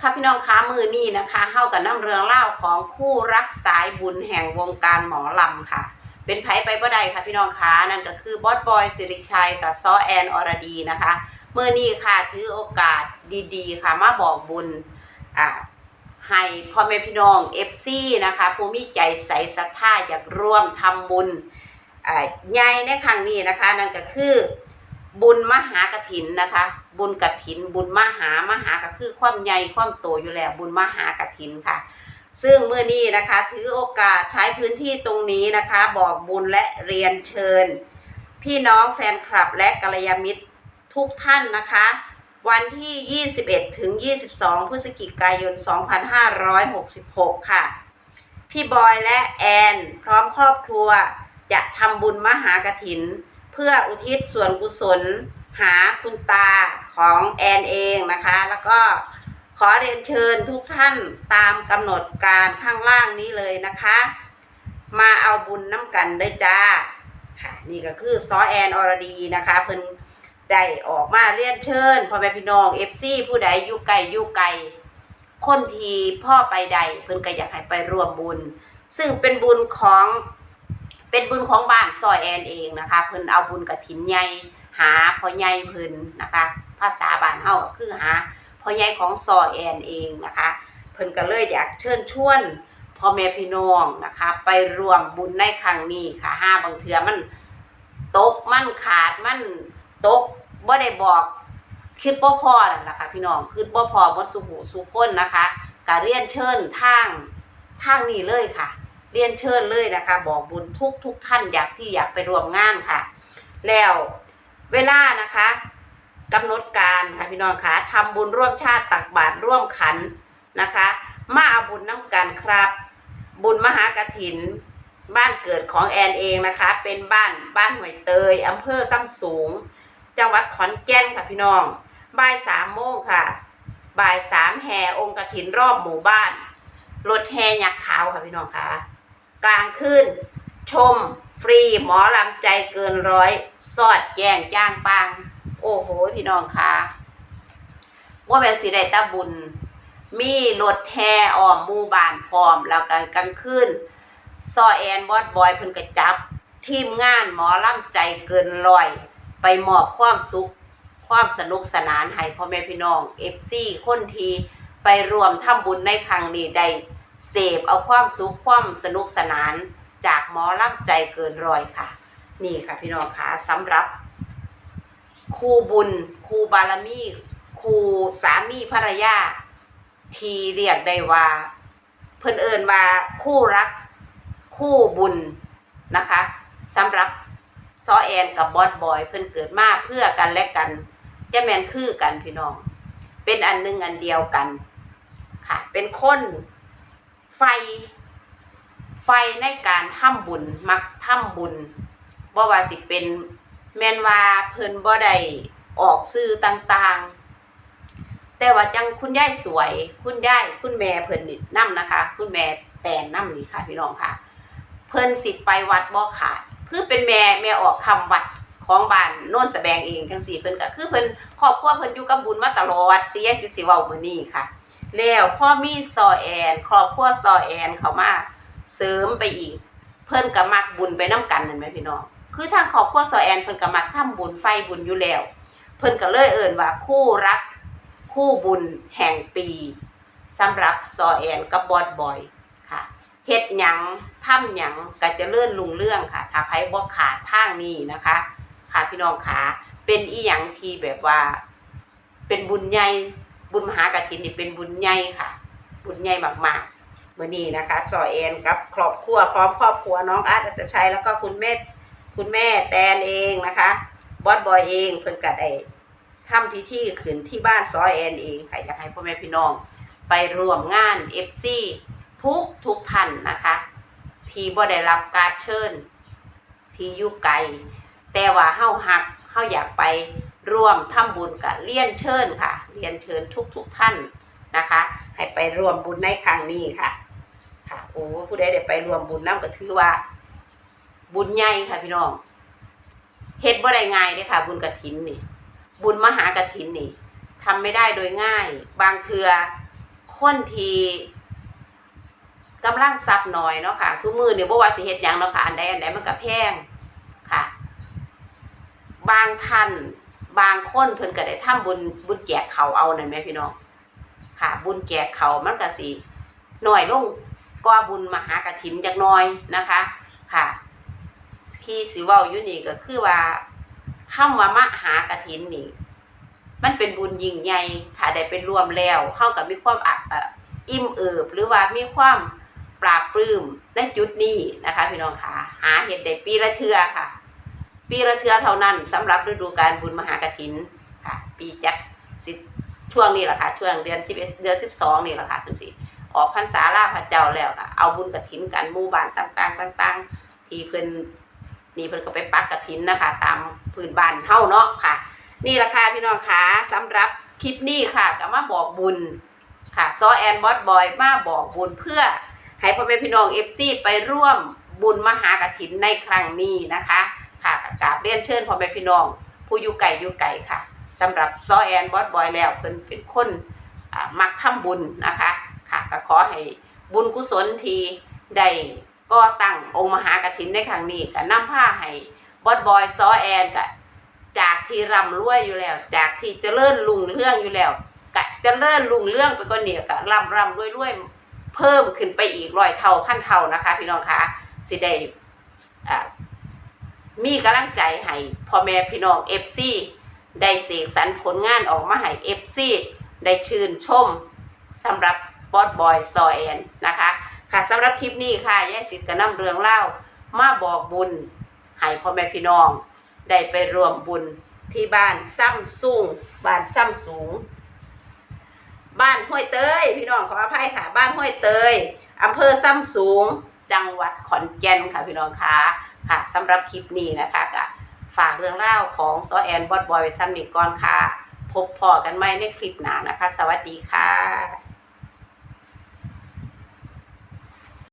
ค่ะพี่น้องคะมือนี้นะคะเฮากับน้ำเรืองเล่าของคู่รักสายบุญแห่งวงการหมอลำค่ะ เป็นไผไปบ่ได้ค่ะพี่น้องคะนั่นก็คือบอสบอยสิริชัยกับซอแอนอรดีนะคะมือนี้ค่ะถือโอกาสดีๆ ค่ะมาบอกบุญอ่าให้พ่อแม่พี่น้อง FC นะคะผู้มีใจใสศรัทธาอยากร่วมทำบุญอ่าใหญ่ในครั้งนี้นะคะ นั่นก็คือ บุญมหากถินนะคะ บุญกถิน บุญมหามหาก็คือความใหญ่ความโตอยู่แล้ว บุญมหากถินค่ะ ซึ่งเมื่อนี้นะคะ ถือโอกาสใช้พื้นที่ตรงนี้นะคะ บอกบุญและเรียนเชิญ พี่น้องแฟนคลับและกัลยาณมิตรทุกท่านนะคะ วันที่ 21 ถึง 22 พฤศจิกายน 2566 ค่ะ พี่บอยและแอน พร้อมครอบครัวจะทำบุญมหากถิน เพื่ออุทิศส่วนกุศลหาคุณตาของแอนเองนะคะ แล้วก็ขอเรียนเชิญทุกท่านตามกำหนดการข้างล่างนี้เลยนะคะ มาเอาบุญน้ำกันได้จ้าค่ะนี่ก็คือซอแอนอรดีนะคะเพิ่นได้ออกมาเรียนเชิญพ่อแม่พี่น้องเอฟซีผู้ใดอยู่ไกลอยู่ไกลคนทีพ่อไปใดเพิ่นก็อยากให้ไปร่วมบุญ ซึ่งเป็นบุญของ เป็นบุญของบ้านซอยแอนเองนะคะ เพิ่นเอาบุญกระถินใหญ่หาพ่อใหญ่เพิ่นนะคะ ภาษาบ้านเฮาคือหาพ่อใหญ่ของซอยแอนเองนะคะ เพิ่นก็เลยอยากเชิญชวนพ่อแม่พี่น้องนะคะ ไปรวมบุญในครั้งนี้ค่ะห้าบางเทือมันตกมันขาดมันตกบ่ได้บอกคิดบ่พอนั่นแหละค่ะพี่น้องคิดบ่พอบ่สุหูสุคนนะคะก็เรียนเชิญทางทางนี้เลยค่ะ เรียนเชิญเลยนะคะ บอกบุญทุกทุกท่านอยากที่อยากไปร่วมงานค่ะ แล้วเวลานะคะกำหนดการค่ะพี่น้องคะทำบุญร่วมชาติตักบาตรร่วมขันนะคะ มาเอาบุญน้ำกันครับ บุญมหากถิน บ้านเกิดของแอนเองนะคะ เป็นบ้านบ้านหวยเตยอำเภอซ้ำสูง จังหวัดขอนแก่นค่ะพี่น้อง บ่ายสามโมงค่ะ บ่ายสามแห่องค์กถินรอบหมู่บ้านรถแห่ยักษ์ขาวค่ะพี่น้องค่ะ กลางคืนชม ฟรีหมอลำใจเกินร้อย สอดแย่งจ้างปัง โอ้โห พี่น้องคะว่าเป็นสีได้ตาบุญ มีรถแห่ออมมู่บานพร้อม แล้วก็กลางคืนซอแอนบอดบอยเพิ่นก็จับ ทีมงานหมอลำใจเกินร้อย ไปมอบความสุข ความสนุกสนานให้พ่อแม่พี่น้องเอฟซีคนทีไปรวมทำบุญในครั้งนี้ได้ เสพเอาความสุขความสนุกสนานจากหมอลำใจเกินรอยค่ะ นี่ค่ะพี่น้องค่ะสำหรับครูบุญครูบารมีครูสามีภรรยาที่เรียกได้ว่า เพิ่นเอินว่าคู่รัก คู่บุญนะคะสำหรับซอแอนกับบอสบอย เพิ่นเกิดมาเพื่อกันและกันจะแมนคือกันพี่น้อง เป็นอันหนึงอันเดียวกันค่ะ เป็นคน ไฟ ไฟในการทำบุญมักทำบุญบ่ว่าสิเป็นแมนว่าเพิ่นบ่ได้ออกสื่อต่างๆ แต่ว่าจังคุณยายสวย คุณยายคุณแม่เพิ่นนี่นํนะคะ คุณแม่แต่นำนี่ค่ะพี่น้องค่ะ เพิ่นสิไปวัดบ่ขาดคือเป็นแม่แม่ออกคำวัดของบ้านโน่นสแบงเองจังซี่เพิ่นก็คือเพิ่นครอบครัวเพิ่นอยู่กับบุญมาตลอดที่ยายสิสิเว้ามื้อนี้ค่ะ แล้วพ่อมีซอแอนครอบครัวซอแอนเขามาเสริมไปอีก เพิ่นก็มักบุญไปน้กันนั่นไหมพี่น้องคือทางครอบครัวซอแอนเพิ่นก็มักทำบุญไฟบุญอยู่แล้ว เพิ่นก็เลยเอิ่นว่าคู่รักคู่บุญแห่งปีสำหรับซอแอนกับบอดบอยค่ะเฮ็ดหยังทำหยังก็จะเลื่อนลุงเรื่องค่ะถ้าไผบ่ขาดทางนี้นะคะ ค่ะพี่น้องขาเป็นอีหยังที่แบบว่า เป็นบุญใหญ่ บุญมหากฐินนี่เป็นบุญใหญ่ค่ะ บุญใหญ่มากๆเมื่อนี้นะคะซอแอนกับครอบครัวพร้อมครอบครัวน้องอาร์ตอัตชัยแล้วก็คุณแม่คุณแม่แตนเองนะคะบอสบอยเองเพิ่นก็ได้ทำพิธีขึ้นที่บ้านซอแอนเองค่ะอยากให้พ่อแม่พี่น้อง ไปร่วมงาน FC ทุกทุกท่านนะคะ ที่บ่ได้รับการเชิญ ที่อยู่ไกลแต่ว่าเฮาหักเฮาอยากไป ร่วมทำบุญกับเลียนเชิญค่ะ เลียนเชิญทุกทุกๆท่านนะคะ ให้ไปร่วมบุญในครั้งนี้ค่ะ ค่ะ โอ้ผู้ใดได้ไปร่วมบุญนํก็ถือว่า บุญใหญ่ค่ะพี่น้องเฮ็ดบ่ได้ง่ายเด้อค่ะ บุญกฐินนี่ บุญมหากฐินนี่ทำไม่ได้โดยง่าย บางเทือคนที่กำลังทรัพย์น้อยเนาะค่ะ ทุกมือเนี่ยบ่ว่าสิเฮ็ดหยังเนาะค่ะ อันใดอันใดมันก็แพงค่ะ บางท่าน บางคนเพิ่นก็ได้ทำบุญบุญแจกเขาเอานั่นแหมพี่น้อง ค่ะ บุญแจกเขามันก็สิน้อยลงกว่าบุญมหากฐินจักน่อยนะคะ ค่ะ ที่สิเว้าอยู่นี่ก็คือว่าคำว่ามหากฐินนี่ มันเป็นบุญยิ่งใหญ่ถ้าได้ไปร่วมแล้วเฮาก็มีความอ,อิ่มเอิบหรือว่ามีความปราบปลื้มในจุดนี้นะคะ พี่น้องค่ะ หาเฮ็ดได้ปีละเทื่อค่ะ ปีละเทือเท่านั้นสำหรับฤดูกาลบุญมหากฐินค่ะ ปีจักสิช่วงนี้แหละค่ะ ช่วงเดือน11เดือน12นี่แหละค่ะเพิ่นสิออกพรรษาลาพระเจ้าแล้วก็เอาบุญกฐินกันมู่บ้านต่าง ๆ ต่าง ๆ ที่เพิ่นนี่เพิ่นก็ไปปักกฐินนะคะ ตามพื้นบ้านเฮาเนาะค่ะ นี่แหละค่ะพี่น้องคะสำหรับคลิปนี้ค่ะก็มาบอกบุญค่ะซอแอนบอสบอยมาบอกบุญเพื่อให้พ่อแม่พี่น้องเอฟซีไปร่วมบุญมหากฐินในครั้งนี้นะคะ เรียนเชิญพ่อแม่พี่น้อง ผู้อยู่ไก่อยู่ไก่ค่ะสำหรับซอแอนบอสบอยแล้วเพิ่นเป็นคนมักทำบุญนะคะค่ะก็ขอให้บุญกุศลที่ได้ก่อตั้งองค์มหากฐินในครั้งนี้ก็นำผ้าให้บอสบอยซอแอนกับจากที่ร่ำรวยอยู่แล้ว จากที่เจริญรุ่งเรื่องอยู่แล้วกะเจริญรุ่งเรื่องไปก็เนี่ยกะร่ำร่ำรวยรวยเพิ่มขึ้นไปอีกร้อยเท่าพันเท่านะคะ พี่น้องคะสิได้อ่า มีกำลังใจให้พ่อแม่พี่น้องเอฟซีได้เสกสรรผลงานออกมาให้เอฟซีได้ชื่นชมสำหรับบอสบอยซอแอนนะคะค่ะสำหรับคลิปนี้ค่ะยายสิทธิ์ก็นำเรื่องเล่ามาบอกบุญให้พ่อแม่พี่น้อง ได้ไปรวมบุญที่บ้านซ้ำสูงบ้านซ้ำสูง บ้านห้วยเตย พี่น้องขออภัยค่ะ บ้านห้วยเตยอำเภอซ้ำสูง จังหวัดขอนแก่นค่ะพี่น้องค่ะ ค่ะสำหรับคลิปนี้นะคะก็ฝากเรื่องเล่าของซอแอนบอดบอยไว้ซ้ำนี้ก่อนค่ะ พบพอกันไหมในคลิปหน้านะคะ สวัสดีค่ะ